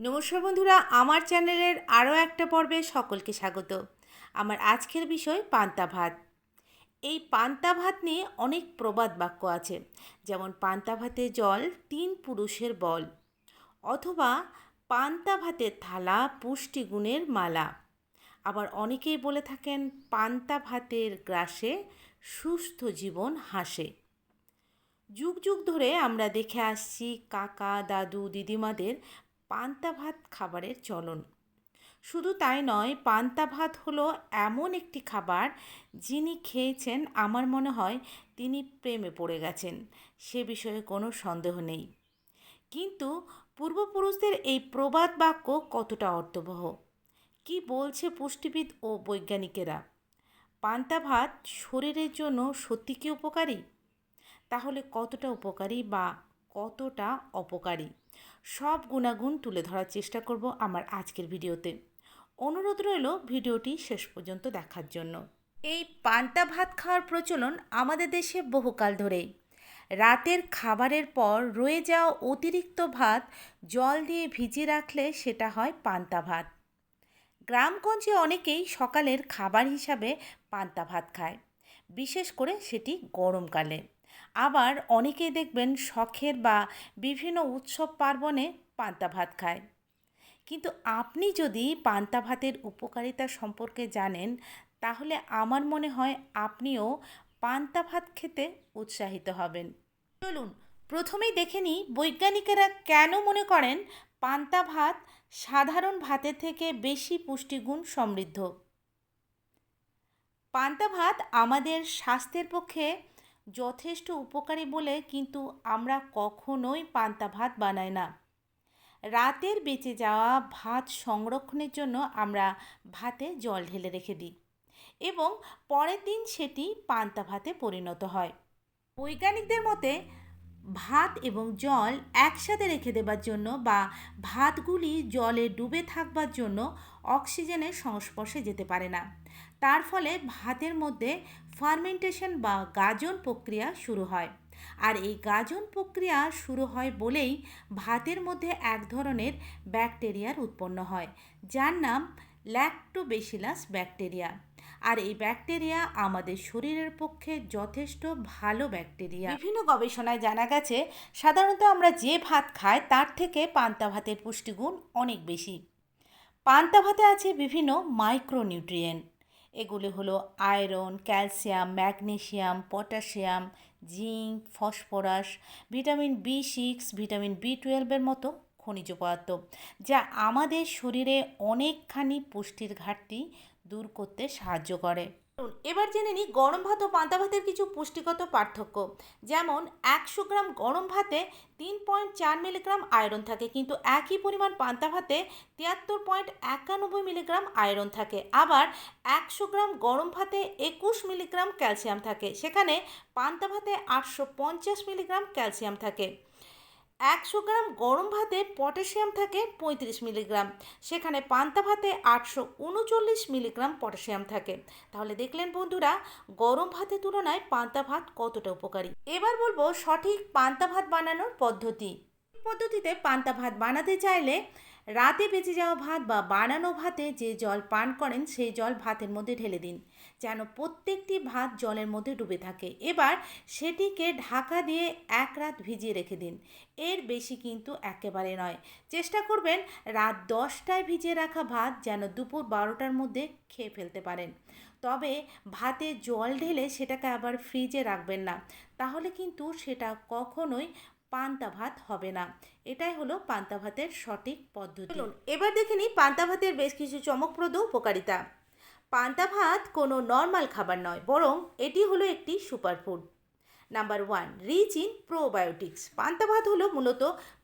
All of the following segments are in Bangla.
নমস্কার বন্ধুরা, আমার চ্যানেলের আরও একটা পর্বে সকলকে স্বাগত। আমার আজকের বিষয় পান্তা ভাত। এই পান্তা ভাত নিয়ে অনেক প্রবাদ বাক্য আছে, যেমন পান্তা ভাতে জল তিন পুরুষের বল, অথবা পান্তা ভাতের থালা পুষ্টিগুণের মালা। আবার অনেকেই বলে থাকেন, পান্তা ভাতের গ্রাসে সুস্থ জীবন হাসে। যুগ যুগ ধরে আমরা দেখে আসছি, কাকা, দাদু, দিদিমাদের পান্তা ভাত খাবারের চলন। শুধু তাই নয় পান্তা ভাত হলো এমন একটি খাবার যিনি খেয়েছেন, আমার মনে হয় তিনি প্রেমে পড়ে গেছেন, সে বিষয়ে কোনো সন্দেহ নেই। কিন্তু পূর্বপুরুষদের এই প্রবাদ বাক্য কতটা অর্থবহ? কি বলছে পুষ্টিবিদ ও বৈজ্ঞানিকেরা? পান্তা ভাত শরীরের জন্য সত্যি কি উপকারী? তাহলে কতটা উপকারী বা কতটা অপকারী? সব গুণাগুণ তুলে ধরার চেষ্টা করব আমার আজকের ভিডিওতে। অনুরোধ রইল ভিডিওটি শেষ পর্যন্ত দেখার জন্য। এই পান্তা ভাত খাওয়ার প্রচলন আমাদের দেশে বহুকাল ধরেই। রাতের খাবারের পর রয়ে যাওয়া অতিরিক্ত ভাত জল দিয়ে ভিজিয়ে রাখলে সেটা হয় পান্তা ভাত। গ্রামগঞ্জে অনেকেই সকালের খাবার হিসাবে পান্তা ভাত খায়, বিশেষ করে সেটি গরমকালে। আবার অনেকেই দেখবেন শখের বা বিভিন্ন উৎসব পার্বণে পান্তা ভাত খায়। কিন্তু আপনি যদি পান্তা ভাতের উপকারিতা সম্পর্কে জানেন, তাহলে আমার মনে হয় আপনিও পান্তা ভাত খেতে উৎসাহিত হবেন। চলুন, প্রথমেই দেখে নিই বৈজ্ঞানিকেরা কেন মনে করেন পান্তা ভাত সাধারণ ভাতের থেকে বেশি পুষ্টিগুণ সমৃদ্ধ? পান্তা ভাত আমাদের স্বাস্থ্যের পক্ষে যথেষ্ট উপকারী বলে কিন্তু আমরা কখনোই পান্তা ভাত বানাই না। রাতের বেঁচে যাওয়া ভাত সংরক্ষণের জন্য আমরা ভাতে জল ঢেলে রেখে দিই এবং পরের দিন সেটি পান্তা ভাতে পরিণত হয়। বৈজ্ঞানিকদের মতে ভাত এবং জল একসাথে রেখে দেবার জন্য বা ভাতগুলি জলে ডুবে থাকবার জন্য অক্সিজেনের সংস্পর্শে যেতে পারে না। তার ফলে ভাতের মধ্যে ফার্মেন্টেশন বা গাজন প্রক্রিয়া শুরু হয়। আর এই গাজন প্রক্রিয়া শুরু হয় বলেই ভাতের মধ্যে এক ধরনের ব্যাকটেরিয়ার উৎপন্ন হয়, যার নাম ল্যাক্টোবেসিলাস ব্যাকটেরিয়া আর এই ব্যাকটেরিয়া আমাদের শরীরের পক্ষে যথেষ্ট ভালো ব্যাকটেরিয়া। বিভিন্ন গবেষণায় জানা গেছে, সাধারণত আমরা যে ভাত খাই তার থেকে পান্তা ভাতের পুষ্টিগুণ অনেক বেশি। পান্তা ভাতে আছে বিভিন্ন মাইক্রোনিউট্রিয়েন্ট এগুলি হলো iron, calcium magnesium potassium, zinc, phosphorus, vitamin B six, vitamin B টুয়েলভের মতো খনিজ পদার্থ, যা আমাদের শরীরে অনেকখানি পুষ্টির ঘাটতি দূর করতে সাহায্য করে। এবার জেনে নিই গরম ভাত ও পান্তা ভাতের কিছু পুষ্টিগত পার্থক্য। যেমন, একশো গ্রাম গরম ভাতে তিন পয়েন্ট চার মিলিগ্রাম আয়রন থাকে, কিন্তু একই পরিমাণ পান্তা ভাতে তিয়াত্তর পয়েন্ট একানব্বই মিলিগ্রাম আয়রন থাকে। আবার, একশো গ্রাম গরম ভাতে একুশ মিলিগ্রাম ক্যালসিয়াম থাকে, সেখানে পান্তা ভাতে আটশো পঞ্চাশ মিলিগ্রাম ক্যালসিয়াম থাকে। একশো গ্রাম গরম ভাতে পটাশিয়াম থাকে পঁয়ত্রিশ মিলিগ্রাম। সেখানে পান্তা ভাতে আটশো উনচল্লিশ মিলিগ্রাম পটাশিয়াম থাকে। তাহলে দেখলেন বন্ধুরা, গরম ভাতের তুলনায় পান্তা ভাত কতটা উপকারী? এবার বলব সঠিক পান্তা ভাত বানানোর পদ্ধতি। পদ্ধতিতে পান্তা ভাত বানাতে চাইলে রাতে বেঁচে যাওয়া ভাত বা বানানো ভাতে যে জল পান করেন, সেই জল ভাতের মধ্যে ঢেলে দিন। যেন প্রত্যেকটি ভাত জলের মধ্যে ডুবে থাকে। এবার সেটিকে ঢাকা দিয়ে এক রাত ভিজিয়ে রেখে দিন। এর বেশি কিন্তু একেবারে নয়। চেষ্টা করবেন রাত দশটায় ভিজিয়ে রাখা ভাত যেন দুপুর বারোটার মধ্যে খেয়ে ফেলতে পারেন। তবে ভাতে জল ঢেলে সেটাকে আবার ফ্রিজে রাখবেন না। তাহলে কিন্তু সেটা কখনোই পান্তা ভাত হবে না। এটাই হলো পান্তা ভাতের সঠিক পদ্ধতি। এবার দেখে নিই পান্তা ভাতের বেশ কিছু চমকপ্রদ উপকারিতা। পান্তা ভাত কোনো নর্মাল খাবার নয়, বরং এটি হলো একটি superfood number one rich in probiotics পান্তা ভাত হলো মূলত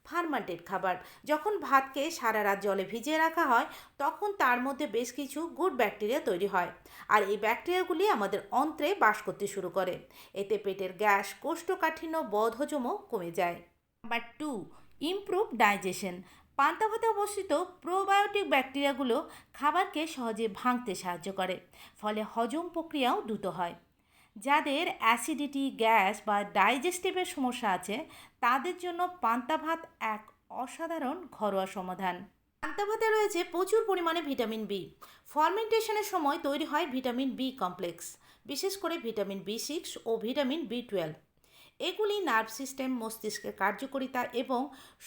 ফার্মান্টেড খাবার। যখন ভাতকে সারা রাত জলে ভিজিয়ে রাখা হয়, তখন তার মধ্যে বেশ কিছু গুড ব্যাকটেরিয়া তৈরি হয়। আর এই ব্যাকটেরিয়াগুলি আমাদের অন্ত্রে বাস করতে শুরু করে। এতে পেটের গ্যাস, কোষ্ঠকাঠিন্য, বদহজমও কমে যায়। নাম্বার টু ইমপ্রুভ ডাইজেশন পান্তা ভাতে অবস্থিত প্রোবায়োটিক ব্যাকটেরিয়াগুলো খাবারকে সহজে ভাঙতে সাহায্য করে, ফলে হজম প্রক্রিয়াও দ্রুত হয়। যাদের অ্যাসিডিটি, গ্যাস বা ডাইজেস্টিভের সমস্যা আছে, তাদের জন্য পান্তা ভাত এক অসাধারণ ঘরোয়া সমাধান। পান্তা ভাতে রয়েছে প্রচুর পরিমাণে ভিটামিন বি। ফরমেন্টেশনের সময় তৈরি হয় ভিটামিন বি কমপ্লেক্স, বিশেষ করে ভিটামিন বি সিক্স ও ভিটামিন বি টুয়েলভ। এগুলি নার্ভ সিস্টেম, মস্তিষ্কের কার্যকারিতা এবং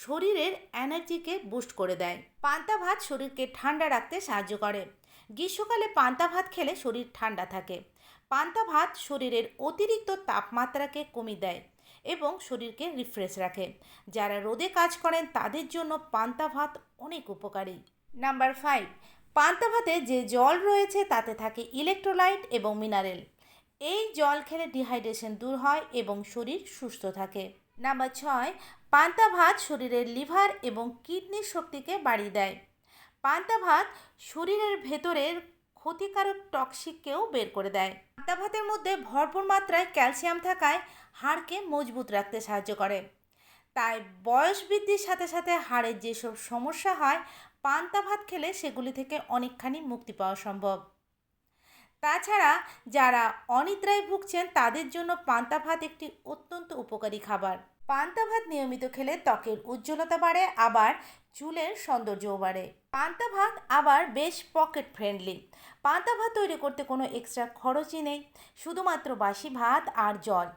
শরীরের এনার্জিকে বুস্ট করে দেয়। পান্তা ভাত শরীরকে ঠান্ডা রাখতে সাহায্য করে। গ্রীষ্মকালে পান্তা ভাত খেলে শরীর ঠান্ডা থাকে। পান্তা ভাত শরীরের অতিরিক্ত তাপমাত্রাকে কমিয়ে দেয় এবং শরীরকে রিফ্রেশ রাখে। যারা রোদে কাজ করেন, তাদের জন্য পান্তা ভাত অনেক উপকারী। নাম্বার ফাইভ পান্তা ভাতে যে জল রয়েছে, তাতে থাকে ইলেকট্রোলাইট এবং মিনারেল এই জল খেলে ডিহাইড্রেশন দূর হয় এবং শরীর সুস্থ থাকে। নাম্বার ছয় পান্তা ভাত শরীরের লিভার এবং কিডনির শক্তিকে বাড়িয়ে দেয়। পান্তা ভাত শরীরের ভেতরের ক্ষতিকারক টক্সিককেও বের করে দেয়। পান্তা ভাতের মধ্যে ভরপুর মাত্রায় ক্যালসিয়াম থাকায় হাড়কে মজবুত রাখতে সাহায্য করে। তাই বয়স বৃদ্ধির সাথে সাথে হাড়ের যেসব সমস্যা হয়, পান্তা ভাত খেলে সেগুলি থেকে অনেকখানি মুক্তি পাওয়া সম্ভব। তাছাড়া যারা অনিদ্রায় ভুগছেন, তাদের জন্য পান্তা ভাত একটি অত্যন্ত উপকারী খাবার। পান্তা ভাত নিয়মিত খেলে ত্বকের উজ্জ্বলতা বাড়ে, আবার চুলের সৌন্দর্যও বাড়ে। পান্তা ভাত আবার বেশ পকেট ফ্রেন্ডলি। পান্তা ভাত তৈরি করতে কোনো এক্সট্রা খরচই নেই, শুধুমাত্র বাসি ভাত আর জল।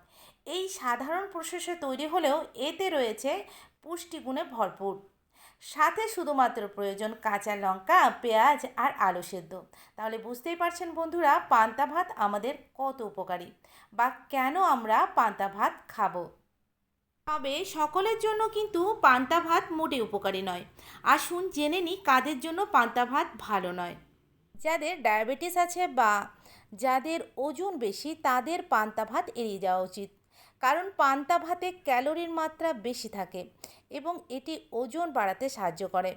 এই সাধারণ প্রসেসে তৈরি হলেও এতে রয়েছে পুষ্টিগুণে ভরপুর। সাথে শুধুমাত্র প্রয়োজন কাঁচা লঙ্কা, পেঁয়াজ আর আলু সেদ্ধ। তাহলে বুঝতেই পারছেন বন্ধুরা, পান্তা ভাত আমাদের কত উপকারী। বা কেন আমরা পান্তা ভাত খাব? তবে সকলের জন্য কিন্তু পান্তা ভাত মোটে উপকারী নয়। আসুন জেনে নিই কাদের জন্য পান্তা ভাত ভালো নয়। যাদের ডায়াবেটিস আছে বা যাদের ওজন বেশি, তাদের পান্তা ভাত এড়িয়ে যাওয়া উচিত। কারণ পান্তা ভাতে ক্যালোরির মাত্রা বেশি থাকে এবং এটি ওজন বাড়াতে সাহায্য করে।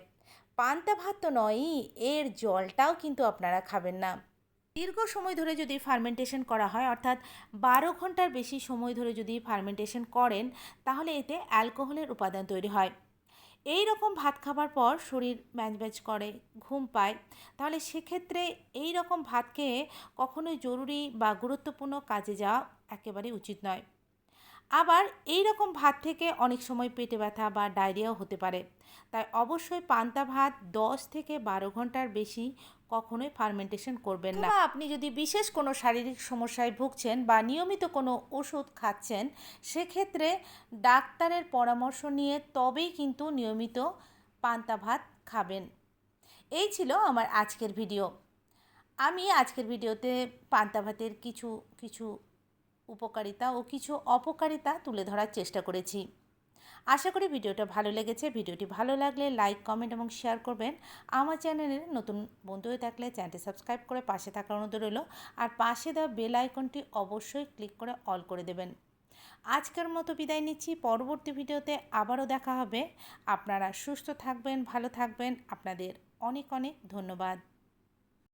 পান্তা ভাত তো নয়ই, এর জলটাও কিন্তু আপনারা খাবেন না। দীর্ঘ সময় ধরে যদি ফার্মেন্টেশন করা হয়, অর্থাৎ বারো ঘণ্টার বেশি সময় ধরে যদি ফার্মেন্টেশন করেন, তাহলে এতে অ্যালকোহলের উপাদান তৈরি হয়। এই রকম ভাত খাবার পর শরীর ম্যাচ করে, ঘুম পায়, তাহলে সেক্ষেত্রে এই রকম ভাত খেয়ে কখনোই জরুরি বা গুরুত্বপূর্ণ কাজে যাওয়া একেবারেই উচিত নয়। আবার এই রকম ভাত থেকে অনেক সময় পেটে ব্যথা বা ডায়রিয়াও হতে পারে। তাই অবশ্যই পান্তা ভাত দশ থেকে বারো ঘণ্টার বেশি কখনোই ফার্মেন্টেশন করবেন না। আপনি যদি বিশেষ কোনো শারীরিক সমস্যায় ভুগছেন বা নিয়মিত কোনো ওষুধ খাচ্ছেন, সেক্ষেত্রে ডাক্তারের পরামর্শ নিয়ে তবেই কিন্তু নিয়মিত পান্তা ভাত খাবেন। এই ছিল আমার আজকের ভিডিও। আমি আজকের ভিডিওতে পান্তা ভাতের কিছু কিছু উপকারিতা ও কিছু অপকারিতা তুলে ধরার চেষ্টা করেছি। আশা করি ভিডিওটা ভালো লেগেছে। ভিডিওটি ভালো লাগলে লাইক, কমেন্ট এবং শেয়ার করবেন। আমার চ্যানেলের নতুন বন্ধু হয়ে থাকলে চ্যানেলটি সাবস্ক্রাইব করে পাশে থাকার অনুরোধ রইল। আর পাশে দেওয়া বেল আইকনটি অবশ্যই ক্লিক করে অল করে দেবেন। আজকের মতো বিদায় নিচ্ছি। পরবর্তী ভিডিওতে আবারও দেখা হবে। আপনারা সুস্থ থাকবেন, ভালো থাকবেন। আপনাদের অনেক অনেক ধন্যবাদ।